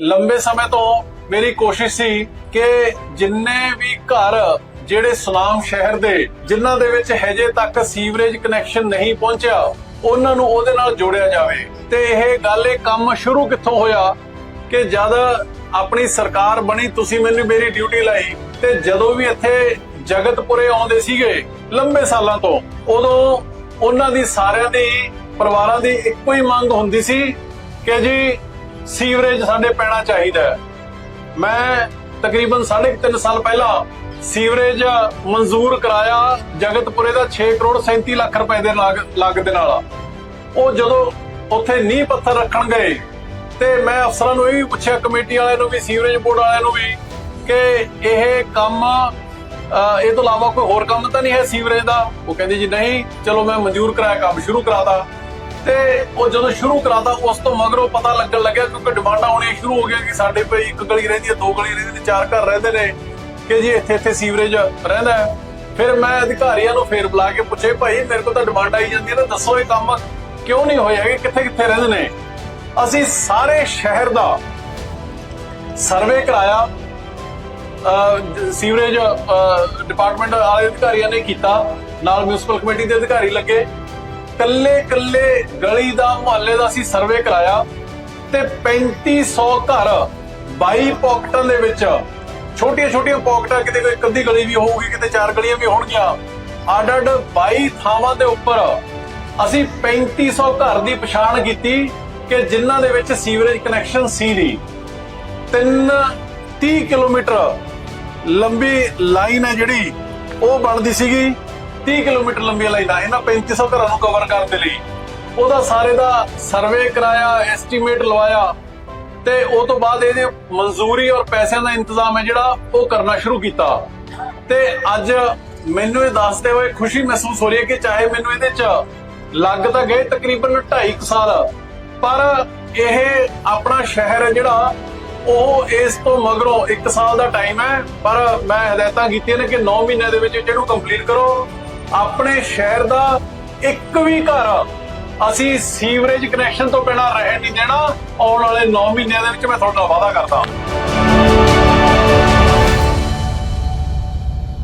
ਲੰਬੇ ਸਮੇਂ ਤੋਂ ਮੇਰੀ ਕੋਸ਼ਿਸ਼ ਸੀ ਕਿ ਜਿੰਨੇ ਵੀ ਘਰ ਜਿਹੜੇ ਸੁਨਾਮ ਸ਼ਹਿਰ ਦੇ, ਜਿਨ੍ਹਾਂ ਦੇ ਵਿੱਚ ਹਜੇ ਤੱਕ ਸੀਵਰੇਜ ਕਨੈਕਸ਼ਨ ਨਹੀਂ ਪਹੁੰਚਿਆ, ਉਹਨਾਂ ਨੂੰ ਉਹਦੇ ਨਾਲ ਜੋੜਿਆ ਜਾਵੇ। ਤੇ ਇਹ ਗੱਲ, ਇਹ ਕੰਮ ਸ਼ੁਰੂ ਕਿੱਥੋਂ ਹੋਇਆ ਕਿ ਜਦ ਆਪਣੀ ਸਰਕਾਰ ਬਣੀ, ਤੁਸੀਂ ਮੈਨੂੰ ਮੇਰੀ ਡਿਊਟੀ ਲਾਈ ਤੇ ਜਦੋਂ ਵੀ ਇੱਥੇ ਜਗਤਪੁਰੇ ਆਉਂਦੇ ਸੀਗੇ, ਲੰਬੇ ਸਾਲਾਂ ਤੋਂ, ਉਦੋਂ ਉਹਨਾਂ ਦੀ ਸਾਰਿਆਂ ਦੀ, ਪਰਿਵਾਰਾਂ ਦੀ ਇੱਕੋ ਹੀ ਮੰਗ ਹੁੰਦੀ ਸੀ ਕਿ ਜੀ ਸੀਵਰੇਜ ਸਾਡੇ ਪੈਣਾ ਚਾਹੀਦਾ ਹੈ। ਮੈਂ ਤਕਰੀਬਨ 3.5 ਸਾਲ ਪਹਿਲਾਂ ਸੀਵਰੇਜ ਮਨਜ਼ੂਰ ਕਰਾਇਆ ਜਗਤਪੁਰੇ ਦਾ 6 ਕਰੋੜ 37 ਲੱਖ ਰੁਪਏ ਦੇ ਲਾਗ, ਲਾਗਤ ਦੇ ਨਾਲ। ਉਹ ਜਦੋਂ ਉੱਥੇ ਨੀਂਹ ਪੱਥਰ ਰੱਖਣ ਗਏ ਤੇ ਮੈਂ ਅਫਸਰਾਂ ਨੂੰ ਇਹ ਵੀ ਪੁੱਛਿਆ, ਕਮੇਟੀ ਵਾਲਿਆਂ ਨੂੰ ਵੀ, ਸੀਵਰੇਜ ਬੋਰਡ ਵਾਲਿਆਂ ਨੂੰ ਵੀ ਕਿ ਇਹ ਕੰਮ ਇਹ ਤੋਂ ਇਲਾਵਾ ਕੋਈ ਹੋਰ ਕੰਮ ਤਾਂ ਨਹੀਂ ਹੈ ਸੀਵਰੇਜ ਦਾ? ਉਹ ਕਹਿੰਦੇ ਜੀ, ਨਹੀਂ, ਚਲੋ ਮੈਂ ਮਨਜ਼ੂਰ ਕਰਾਇਆ, ਕੰਮ ਸ਼ੁਰੂ ਕਰਾਤਾ। ਤੇ ਉਹ ਜਦੋਂ ਸ਼ੁਰੂ ਕਰਾਤਾ, ਉਸ ਤੋਂ ਮਗਰੋਂ ਪਤਾ ਲੱਗਣ ਲੱਗਿਆ ਕਿਉਂਕਿ ਡਿਮਾਂਡਾਂ ਆਉਣੀਆਂ ਸ਼ੁਰੂ ਹੋ ਗਈਆਂ ਕਿ ਸਾਡੇ ਪਈ ਇੱਕ ਗਲੀ ਰਹਿੰਦੀ ਹੈ, ਦੋ ਗਲੀ ਰਹਿੰਦੀ ਤੇ ਚਾਰ ਘਰ ਰਹਿੰਦੇ ਨੇ ਕਿ ਜੀ ਇੱਥੇ ਇੱਥੇ ਸੀਵਰੇਜ ਰਹਿੰਦਾ ਫਿਰ ਮੈਂ ਅਧਿਕਾਰੀਆਂ ਨੂੰ ਫੇਰ ਬੁਲਾ ਕੇ ਪੁੱਛੇ ਭਾਈ, ਮੇਰੇ ਕੋਲ ਤਾਂ ਡਿਮਾਂਡ ਆਈ ਜਾਂਦੀ ਹੈ ਨਾ, ਦੱਸੋ ਇਹ ਕੰਮ ਕਿਉਂ ਨਹੀਂ ਹੋਇਆ ਕਿ ਕਿੱਥੇ ਕਿੱਥੇ ਰਹਿੰਦੇ ਨੇ? ਅਸੀਂ ਸਾਰੇ ਸ਼ਹਿਰ ਦਾ ਸਰਵੇ ਕਰਾਇਆ। ਸੀਵਰੇਜ ਡਿਪਾਰਟਮੈਂਟ ਵਾਲੇ ਅਧਿਕਾਰੀਆਂ ਨੇ ਕੀਤਾ। ਨਾਲ ਮਿਊਨਿਸਪਲ ਕਮੇਟੀ ਦੇ ਅਧਿਕਾਰੀ ਲੱਗੇ। ਕੱਲੇ ਕੱਲੇ ਗਲੀ ਦਾ ਮੁਹੱਲੇ ਦਾ ਅਸੀਂ ਸਰਵੇ ਕਰਾਇਆ ਤੇ 3500 ਘਰ 22 ਪਾਕਟਾਂ ਦੇ ਵਿੱਚ ਛੋਟੀਆਂ ਛੋਟੀਆਂ ਪਾਕਟਾਂ ਕਿਤੇ ਕੋਈ ਇੱਕ ਅੱਧੀ ਗਲੀ ਵੀ ਹੋਊਗੀ, ਕਿਤੇ ਚਾਰ ਗਲੀਆਂ ਵੀ ਹੋਣਗੀਆਂ ਅੱਡ ਅੱਡ 22 ਥਾਵਾਂ ਦੇ ਉੱਪਰ ਅਸੀਂ 3500 ਘਰ ਦੀ ਪਛਾਣ ਕੀਤੀ ਕਿ ਜਿਨ੍ਹਾਂ ਦੇ ਵਿੱਚ ਸੀਵਰੇਜ ਕਨੈਕਸ਼ਨ ਸੀ ਨਹੀਂ ਤਿੰਨ 30 ਕਿਲੋਮੀਟਰ ਲੰਬੀ ਲਾਈਨ ਹੈ ਜਿਹੜੀ, ਉਹ ਬਣਦੀ ਸੀਗੀ। 30 ਕਿਲੋਮੀਟਰ ਲੰਬੀਆਂ ਲਾਈਨ ਆ ਇਹਨਾਂ 3500 ਘਰਾਂ ਨੂੰ ਕਵਰ ਕਰਨ ਦੇ ਲਈ। ਉਹਦਾ ਸਾਰੇ ਦਾ ਸਰਵੇ ਕਰਾਇਆ ਐਸਟੀਮੇਟ ਲਵਾਇਆ ਤੇ ਉਹ ਤੋਂ ਬਾਅਦ ਇਹਦੇ ਮਨਜ਼ੂਰੀ ਔਰ ਪੈਸਿਆਂ ਦਾ ਇੰਤਜ਼ਾਮ ਹੈ ਜਿਹੜਾ ਉਹ ਕਰਨਾ ਸ਼ੁਰੂ ਕੀਤਾ। ਤੇ ਅੱਜ ਮੈਨੂੰ ਇਹ ਦੱਸਦੇ ਹੋਏ ਖੁਸ਼ੀ ਮਹਿਸੂਸ ਹੋ ਰਹੀ ਹੈ ਕਿ ਚਾਹੇ ਮੈਨੂੰ ਇਹਦੇ ਚ ਲੱਗ ਤਾਂ ਗਏ ਤਕਰੀਬਨ 2.5 ਸਾਲ, ਪਰ ਇਹ ਆਪਣਾ ਸ਼ਹਿਰ ਹੈ ਜਿਹੜਾ ਉਹ ਇਸ ਤੋਂ ਮਗਰੋਂ 1 ਸਾਲ ਦਾ ਟਾਈਮ ਹੈ। ਪਰ ਮੈਂ ਹਦਾਇਤਾਂ ਕੀਤੀਆਂ ਨੇ ਕਿ 9 ਮਹੀਨਿਆਂ ਦੇ ਵਿੱਚ ਇਹਨੂੰ ਕੰਪਲੀਟ ਕਰੋ। ਆਪਣੇ ਸ਼ਹਿਰ ਦਾ ਇੱਕ ਵੀ ਘਰ ਅਸੀਂ ਸੀਵਰੇਜ ਕਨੈਕਸ਼ਨ ਤੋਂ ਬਿਨਾਂ ਰਹਿਣ ਨਹੀਂ ਦੇਣਾ। ਆਉਣ ਵਾਲੇ 9 ਮਹੀਨਿਆਂ ਦੇ ਵਿੱਚ ਮੈਂ ਤੁਹਾਡਾ ਵਾਅਦਾ ਕਰਦਾ।